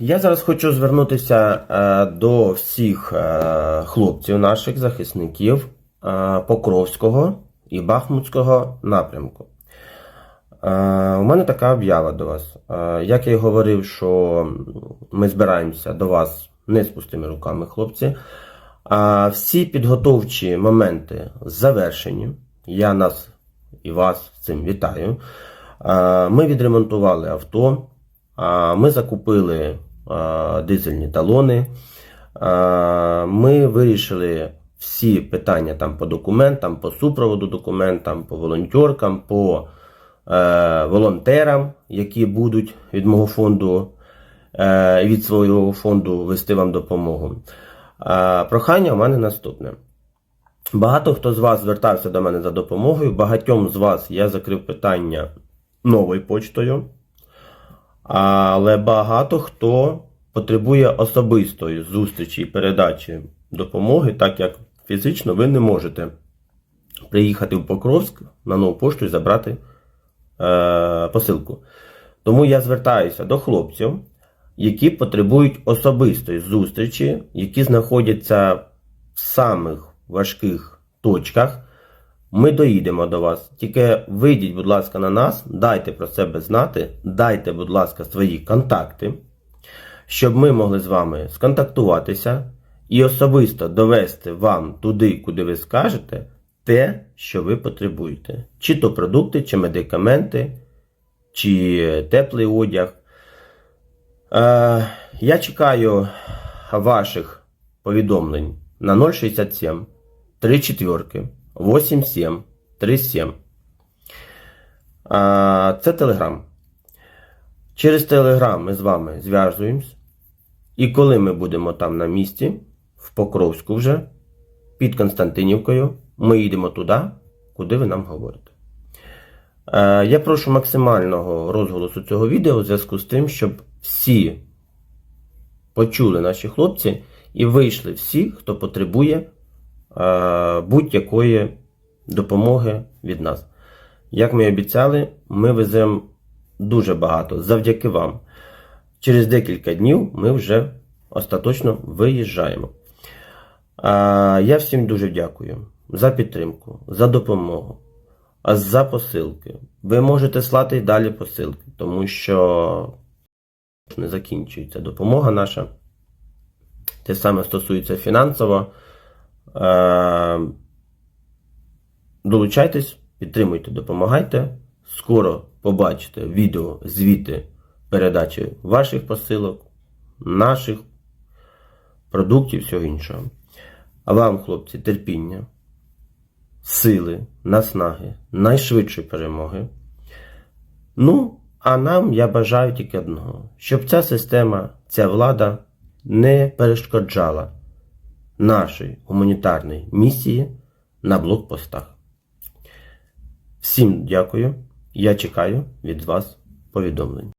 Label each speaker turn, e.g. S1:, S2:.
S1: Я зараз хочу звернутися е, до всіх е, хлопців наших захисників е, Покровського і Бахмутського напрямку. Е, у мене така об'ява до вас. Е, як я й говорив, що ми збираємося до вас не з пустими руками, хлопці. А всі підготовчі моменти завершені. Я нас і вас цим вітаю. Е, Ми відремонтували авто. Ми закупили дизельні талони. Ми вирішили всі питання там по документам, по супроводу документам, по волонтеркам, по е, волонтерам, які будуть від мого фонду, е, від свого фонду вести вам допомогу. Прохання у мене наступне. Багато хто з вас звертався до мене за допомогою. Багатьом з вас я закрив питання новою почтою. Але багато хто потребує особистої зустрічі і передачі допомоги, так як фізично ви не можете приїхати в Покровськ на нову пошту і забрати е, посилку. Тому я звертаюся до хлопців, які потребують особистої зустрічі, які знаходяться в самих важких точках. Ми доїдемо до вас. Тільки вийдіть, будь ласка, на нас, дайте про себе знати, дайте, будь ласка, свої контакти, щоб ми могли з вами сконтактуватися і особисто довести вам туди, куди ви скажете, те, що ви потребуєте. Чи то продукти, чи медикаменти, чи теплий одяг. Е, Я чекаю ваших повідомлень на 067 34 8737. Це Телеграм. Через Телеграм ми з вами зв'язуємось. І коли ми будемо там на місці, в Покровську вже, під Константинівкою, ми їдемо туди, куди ви нам говорите. Е, я прошу максимального розголосу цього відео у зв'язку з тим, щоб всі почули наші хлопці і вийшли всі, хто потребує будь-якої допомоги від нас. Як ми і обіцяли, ми веземо дуже багато завдяки вам. Через декілька днів ми вже остаточно виїжджаємо. Я всім дуже дякую за підтримку, за допомогу, за посилки. Ви можете слати й далі посилки, тому що не закінчується допомога наша. Те саме стосується фінансово. Е, Долучайтесь, підтримуйте, допомагайте. Скоро побачите відео звіти передачі ваших посилок, наших продуктів, всього іншого. А вам, хлопці, терпіння, сили, наснаги, найшвидшої перемоги. Ну, а нам я бажаю тільки одного, щоб ця система, ця влада не перешкоджала нашої гуманітарної місії на блокпостах. Всім дякую. Я чекаю від вас повідомлень.